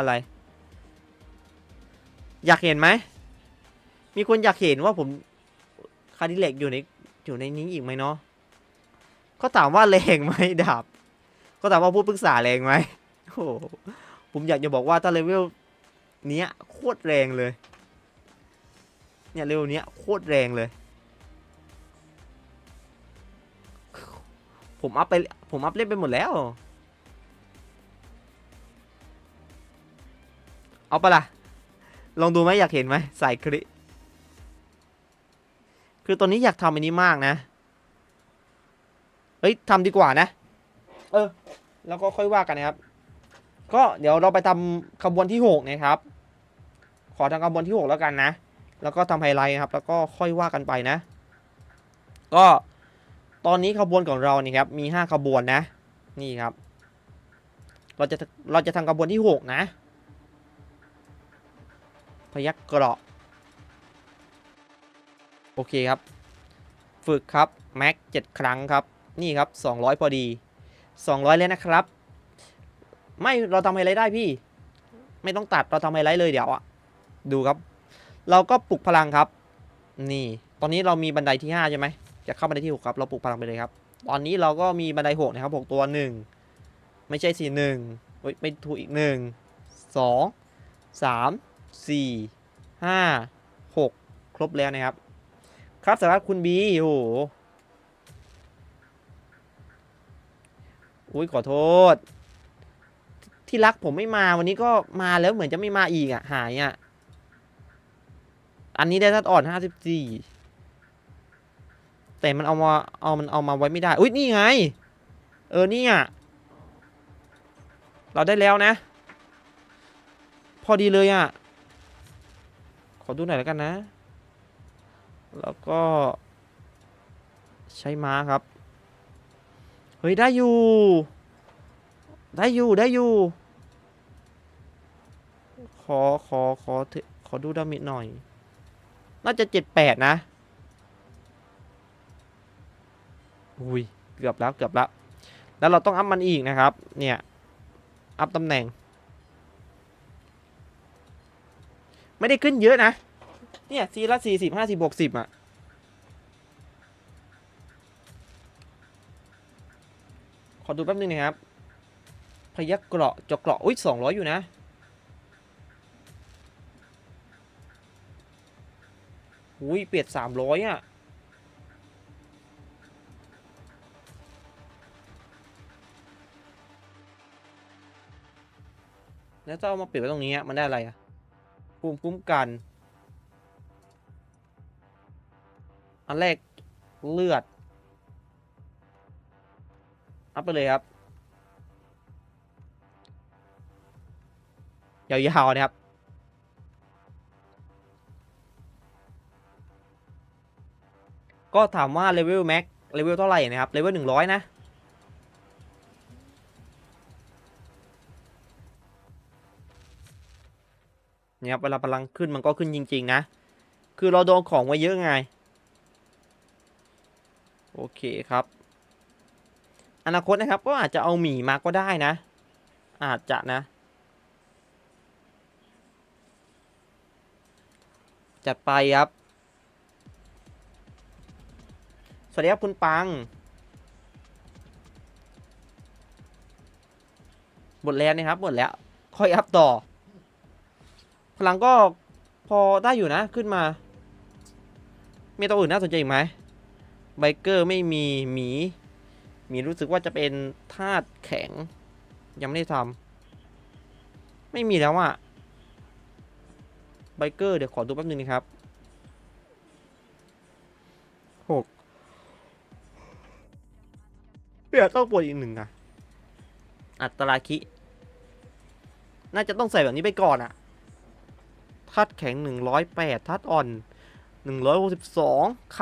อะไร อยากเห็นไหม มีคนอยากเห็นว่าผมคาดิเล็กอยู่ในอยู่ในนี้อีกไหมเนาะก็ถามว่าแรงไหมดาบ ก็ถามว่าผู้ปรึกษาแรงไหมโอ้ผมอยากจะบอกว่าถ้าเลเวลเนี้ยโคตรแรงเลย เนี่ยเลเวลเนี้ยโคตรแรงเลย ผมอัพไปผมอัพเล่นไปหมดแล้ว เอาปะล่ะ ลองดูไหมอยากเห็นไหมใส่คลิคือตอนนี้อยากทำอันนี้มากนะ เฮ้ยทำดีกว่านะ เออ แล้วก็ค่อยว่ากันนะครับ ก็เดี๋ยวเราไปทำขบวนที่หกนะครับ ขอทำขบวนที่หกแล้วกันนะ แล้วก็ทำไฮไลท์นะครับ แล้วก็ค่อยว่ากันไปนะ ก็ตอนนี้ขบวนของเรานี่ครับ มีห้าขบวนนะ นี่ครับ เราจะเราจะทำขบวนที่หกนะ พยักเกราะ โอเคครับ ฝึกครับ แม็กเจ็ดครั้งครับ นี่ครับ 200 พอดี 200 เลยนะครับ ไม่เราทำไฮไลท์ได้พี่ ไม่ต้องตัดเราทำไฮไลท์เลยเดี๋ยวอะดูครับ เราก็ปลุกพลังครับ นี่ ตอนนี้เรามีบันไดที่ 5 ใช่ไหม จะเข้าบันไดที่ 6 ครับ เราปลุกพลังไปเลยครับ ตอนนี้เราก็มีบันได6นะครับ 6 ตัว 1 ไม่ใช่สี่หนึ่งเฮ้ยไม่ถูกอีก 1 2 3 สี่ห้าหกครบแล้วนะครับ ครับสำหรับคุณบีโอ้โหอุ้ยขอโทษ ที่รักผมไม่มาวันนี้ก็มาแล้วเหมือนจะไม่มาอีกอะ หายอะ อันนี้ได้ทัดอ่อนห้าสิบสี่แต่มันเอามาเอามันเอามาไว้ไม่ได้ อุ้ยนี่ไง เออนี่อะ เราได้แล้วนะ พอดีเลยอะ ขอดูหน่อยแล้วกันนะ แล้วก็ ใช้ม้าครับ เฮ้ย ได้อยู่ ได้อยู่ได้อยู่ ขอขอขอขอดูดามิดหน่อย น่าจะเจ็ดแปดนะ อุ้ย เกือบแล้วเกือบแล้ว แล้วเราต้องอัพมันอีกนะครับ เนี่ย อัพตำแหน่ง ไม่ได้ขึ้นเยอะนะ เนี่ยซีละสี่สิบห้าสิบหกสิบอะ ขอดูแป๊บนึงนะครับ พยักเกราะเจาะเกราะอุ้ยสองร้อยอยู่นะ อุ้ยเปรียดสามร้อยอะแล้วจะเอามาเปลี่ยนไว้ตรงนี้มันได้อะไรอะ ภูมิคุ้มกัน อันแรกเลือด อัพไปเลยครับ ยาวๆนะครับก็ถามว่าเลเวลแม็กเลเวลเท่าไหร่นะครับเลเวลหนึ่งร้อยนะ นี่ยครับเวลาพลังขึ้นมันก็ขึ้นจริง ๆ นะ คือเราโดนของไว้เยอะไง โอเคครับ อนาคตนะครับก็อาจจะเอาหมีมาก็ได้นะ อาจจะนะ จัดไปครับ สวัสดีครับคุณปังหมดแล้วนะครับหมดแล้ว ค่อยอัพต่อ พลังก็พอได้อยู่นะขึ้นมา มีตัวอื่นน่าสนใจอีกไหมไบเกอร์ไม่มีหมีหมีรู้สึกว่าจะเป็นธาตุแข็ง ยังไม่ได้ทำไม่มีแล้วอะไบเกอร์เดี๋ยวขอดูแป๊บนึงนะครับหกเดี๋ยวต้องปวดอีกหนึ่งอะอัตราคิ น่าจะต้องใส่แบบนี้ไปก่อนอะ ธาตุแข็ง 108ธาตุอ่อน 162 ขาด